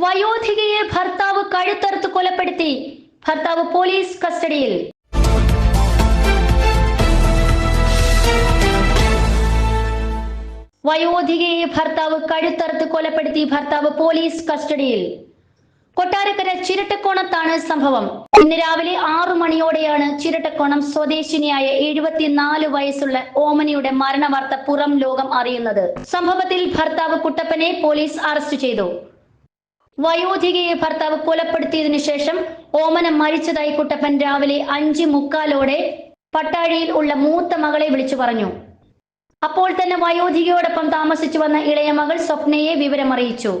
വയോധികയെ ഭർത്താവ് കഴുത്തറുത്ത് കൊലപ്പെടുത്തി. ഭർത്താവ് പോലീസ് കസ്റ്റഡിയിൽ. വയോധികയെ ഭർത്താവ് കഴുത്തറുത്ത് കൊലപ്പെടുത്തി. ഭർത്താവ് പോലീസ് കസ്റ്റഡിയിൽ. കൊട്ടാരക്കര ചിരട്ടക്കോണത്താണ് സംഭവം. ഇന്ന് രാവിലെ ആറു മണിയോടെയാണ് ചിരട്ടക്കോണം സ്വദേശിനിയായ എഴുപത്തിനാല് വയസ്സുള്ള ഓമനിയുടെ മരണവാർത്ത പുറം ലോകം അറിയുന്നത്. സംഭവത്തിൽ ഭർത്താവ് കുട്ടപ്പനെ പോലീസ് അറസ്റ്റ് ചെയ്തു. വയോധികയെ ഭർത്താവ് കൊലപ്പെടുത്തിയതിനു ശേഷം ഓമന മരിച്ചതായി കുട്ടപ്പൻ രാവിലെ അഞ്ച് മുക്കാലോടെ പട്ടാഴിയിൽ ഉള്ള മൂത്ത മകളെ വിളിച്ചു പറഞ്ഞു. അപ്പോൾ തന്നെ വയോധികയോടൊപ്പം താമസിച്ചു വന്ന ഇളയ മകൾ സ്വപ്നയെ വിവരമറിയിച്ചു.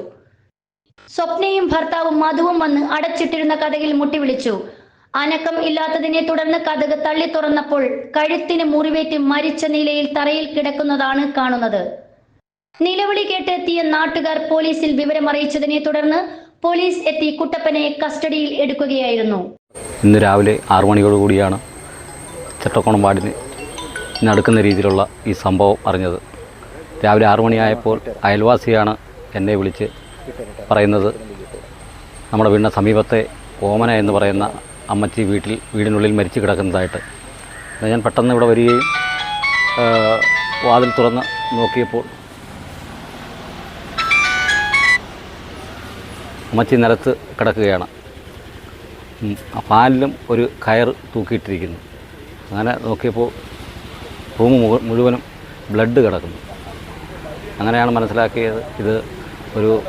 സ്വപ്നയും ഭർത്താവും മധുവും വന്ന് അടച്ചിട്ടിരുന്ന കഥകിൽ മുട്ടി വിളിച്ചു. അനക്കം ഇല്ലാത്തതിനെ തുടർന്ന് കഥക് തള്ളി തുറന്നപ്പോൾ കഴുത്തിന് മുറിവേറ്റ് മരിച്ച നിലയിൽ തറയിൽ കിടക്കുന്നതാണ് കാണുന്നത്. നിലവിളി കേട്ടെത്തിയ നാട്ടുകാർ പോലീസിൽ വിവരമറിയിച്ചതിനെ തുടർന്ന് പോലീസ് എത്തി കുട്ടപ്പനെ കസ്റ്റഡിയിൽ എടുക്കുകയായിരുന്നു. ഇന്ന് രാവിലെ ആറു മണിയോട് കൂടിയാണ് ചട്ടക്കോണം വാർഡിന് നടക്കുന്ന രീതിയിലുള്ള ഈ സംഭവം അറിഞ്ഞത്. രാവിലെ ആറു മണിയായപ്പോൾ അയൽവാസിയാണ് എന്നെ വിളിച്ച് പറയുന്നത്. നമ്മുടെ വീടിന് സമീപത്തെ ഓമന എന്ന് പറയുന്ന അമ്മച്ചി വീട്ടിൽ വീടിനുള്ളിൽ മരിച്ചു കിടക്കുന്നതായിട്ട്. ഞാൻ പെട്ടെന്ന് ഇവിടെ വരികയും വാതിൽ തുറന്ന് നോക്കിയപ്പോൾ അമ്മച്ചി നിലത്ത് കിടക്കുകയാണ്. പാലിലും ഒരു കയർ തൂക്കിയിട്ടിരിക്കുന്നു. അങ്ങനെ നോക്കിയപ്പോൾ റൂം മുഴു- മുഴുവനും ബ്ലഡ് കിടക്കുന്നു. അങ്ങനെയാണ് മനസ്സിലാക്കിയത് ഇത് ഒരു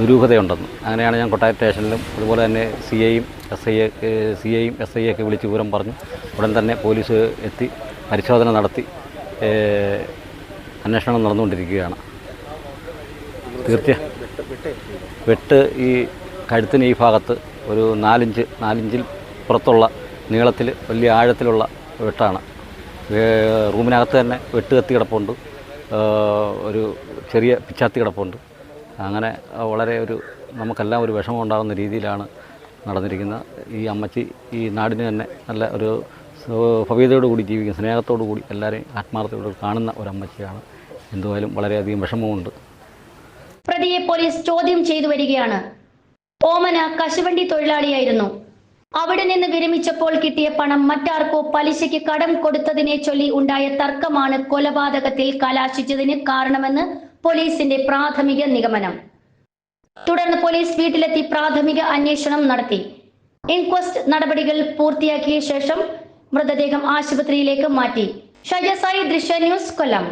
ദുരൂഹതയുണ്ടെന്ന്. അങ്ങനെയാണ് ഞാൻ കൊട്ടായ സ്റ്റേഷനിലും അതുപോലെ തന്നെ സി ഐയും എസ് ഐ സി ഐയും എസ് ഐ ഒക്കെ വിളിച്ച് വിവരം പറഞ്ഞു. ഉടൻ തന്നെ പോലീസ് എത്തി പരിശോധന നടത്തി അന്വേഷണം നടന്നുകൊണ്ടിരിക്കുകയാണ്. തീർച്ചയായും വെട്ട് ഈ കഴുത്തിന് ഈ ഭാഗത്ത് ഒരു നാലിഞ്ച് നാലിഞ്ചിൽ പുറത്തുള്ള നീളത്തിൽ വലിയ ആഴത്തിലുള്ള വെട്ടാണ്. റൂമിനകത്ത് തന്നെ വെട്ട് കത്തി കിടപ്പുണ്ട്. ഒരു ചെറിയ പിച്ചാത്തി കിടപ്പുണ്ട്. അങ്ങനെ വളരെ ഒരു നമുക്കെല്ലാം ഒരു വിഷമം ഉണ്ടാകുന്ന രീതിയിലാണ് നടന്നിരിക്കുന്നത്. ഈ അമ്മച്ചി ഈ നാടിന് തന്നെ നല്ല ഒരു ഭവ്യതയോടു കൂടി ജീവിക്കുന്ന സ്നേഹത്തോടു കൂടി എല്ലാവരെയും ആത്മാർത്ഥയോട് കാണുന്ന ഒരു അമ്മച്ചിയാണ്. എന്തുമായാലും വളരെയധികം വിഷമമുണ്ട്. പോലീസ് ചോദ്യം ചെയ്തു വരികയാണ്. ഓമന കശുവണ്ടി തൊഴിലാളിയായിരുന്നു. അവിടെ നിന്ന് വിരമിച്ചപ്പോൾ കിട്ടിയ പണം മറ്റാർക്കോ പലിശയ്ക്ക് കടം കൊടുത്തതിനെ ചൊല്ലി ഉണ്ടായ തർക്കമാണ് കൊലപാതകത്തിൽ കലാശിച്ചതിന് കാരണമെന്ന് പോലീസിന്റെ പ്രാഥമിക നിഗമനം. തുടർന്ന് പോലീസ് വീട്ടിലെത്തി പ്രാഥമിക അന്വേഷണം നടത്തി. ഇൻക്വസ്റ്റ് നടപടികൾ പൂർത്തിയാക്കിയ ശേഷം മൃതദേഹം ആശുപത്രിയിലേക്ക് മാറ്റി. ഷജസായി ദൃശ്യ ന്യൂസ് കൊല്ലം.